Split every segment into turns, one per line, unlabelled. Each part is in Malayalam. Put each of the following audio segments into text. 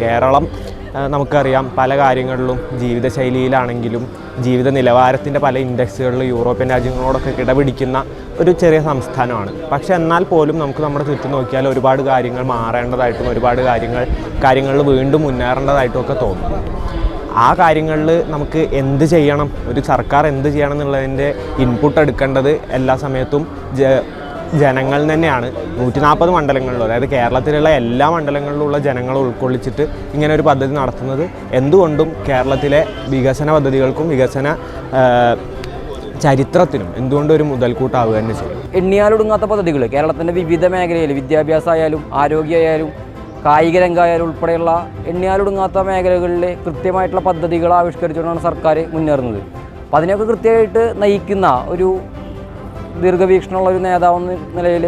കേരളം നമുക്കറിയാം പല കാര്യങ്ങളിലും ജീവിതശൈലിയിലാണെങ്കിലും ജീവിത നിലവാരത്തിന്റെ പല ഇൻഡെക്സുകളിലും യൂറോപ്യൻ രാജ്യങ്ങളോടൊക്കെ കിടപിടിക്കുന്ന ഒരു ചെറിയ സംസ്ഥാനമാണ്. പക്ഷേ എന്നാൽ പോലും നമുക്ക് നമ്മുടെ ചുറ്റും നോക്കിയാൽ ഒരുപാട് കാര്യങ്ങൾ മാറേണ്ടതായിട്ടും ഒരുപാട് കാര്യങ്ങൾ കാര്യങ്ങളിൽ വീണ്ടും മുന്നേറേണ്ടതായിട്ടും ഒക്കെ തോന്നും. ആ കാര്യങ്ങളിൽ നമുക്ക് എന്ത് ചെയ്യണം? ഒരു സർക്കാർ എന്ത് ചെയ്യണം എന്നുള്ളതിന്റെ ഇൻപുട്ട് എടുക്കേണ്ടത് എല്ലാ സമയത്തും ജനങ്ങൾ തന്നെയാണ്. നൂറ്റി നാൽപ്പത് മണ്ഡലങ്ങളിലും അതായത് കേരളത്തിലുള്ള എല്ലാ മണ്ഡലങ്ങളിലുള്ള ജനങ്ങളെ ഉൾക്കൊള്ളിച്ചിട്ട് ഇങ്ങനെ ഒരു പദ്ധതി നടത്തുന്നത് എന്തുകൊണ്ടും കേരളത്തിലെ വികസന പദ്ധതികൾക്കും വികസന ചരിത്രത്തിനും എന്തുകൊണ്ടും ഒരു മുതൽക്കൂട്ടാവുക തന്നെ ചെയ്യും.
എണ്ണിയാലൊടുങ്ങാത്ത പദ്ധതികൾ കേരളത്തിന്റെ വിവിധ മേഖലയിൽ വിദ്യാഭ്യാസമായാലും ആരോഗ്യമായാലും കായിക രംഗമായാലും ഉൾപ്പെടെയുള്ള എണ്ണിയാലൊടുങ്ങാത്ത മേഖലകളിൽ കൃത്യമായിട്ടുള്ള പദ്ധതികൾ ആവിഷ്കരിച്ചുകൊണ്ടാണ് സർക്കാർ മുന്നേറുന്നത്. അപ്പോൾ അതിനെയൊക്കെ കൃത്യമായിട്ട് നയിക്കുന്ന ഒരു ദീർഘവീക്ഷണമുള്ള ഒരു നേതാവെന്ന നിലയിൽ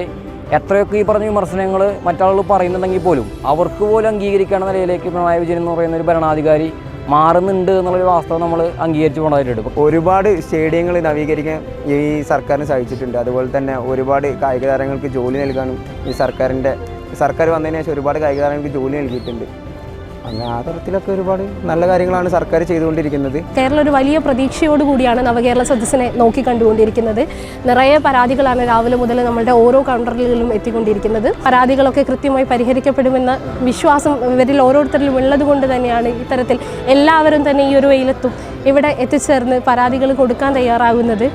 എത്രയൊക്കെ ഈ പറഞ്ഞ വിമർശനങ്ങൾ മറ്റാളുകൾ പറയുന്നുണ്ടെങ്കിൽ പോലും അവർക്ക് പോലും അംഗീകരിക്കേണ്ട നിലയിലേക്ക് പിണറായി വിജയൻ എന്ന് പറയുന്ന ഒരു ഭരണാധികാരി മാറുന്നുണ്ട് എന്നുള്ളൊരു വാസ്തവം നമ്മൾ അംഗീകരിച്ചു പോകേണ്ടതായിട്ടുണ്ട്
ഒരുപാട് സ്റ്റേഡിയങ്ങൾ നവീകരിക്കാൻ ഈ സർക്കാരിന് സാധിച്ചിട്ടുണ്ട്. അതുപോലെ തന്നെ ഒരുപാട് കായിക താരങ്ങൾക്ക് ജോലി നൽകാനും ഈ സർക്കാരിന്റെ സർക്കാർ വന്നതിന് ശേഷം ഒരുപാട് കായിക താരങ്ങൾക്ക് ജോലി നൽകിയിട്ടുണ്ട്. അങ്ങനെ ആ തരത്തിലൊക്കെ ഒരുപാട് നല്ല കാര്യങ്ങളാണ് സർക്കാർ ചെയ്തുകൊണ്ടിരിക്കുന്നത്.
കേരളം ഒരു വലിയ പ്രതീക്ഷയോടുകൂടിയാണ് നവകേരള സദസ്സിനെ നോക്കി കണ്ടുകൊണ്ടിരിക്കുന്നത്. നിറയെ പരാതികളാണ് രാവിലെ മുതൽ നമ്മുടെ ഓരോ കൗണ്ടറുകളിലും എത്തിക്കൊണ്ടിരിക്കുന്നത്. പരാതികളൊക്കെ കൃത്യമായി പരിഹരിക്കപ്പെടുമെന്ന വിശ്വാസം ഇവരിൽ ഓരോരുത്തരിലും ഉള്ളത് കൊണ്ട് തന്നെയാണ് ഇത്തരത്തിൽ എല്ലാവരും തന്നെ ഈ ഒരു വെയിലത്തും ഇവിടെ എത്തിച്ചേർന്ന് പരാതികൾ കൊടുക്കാൻ തയ്യാറാകുന്നത്.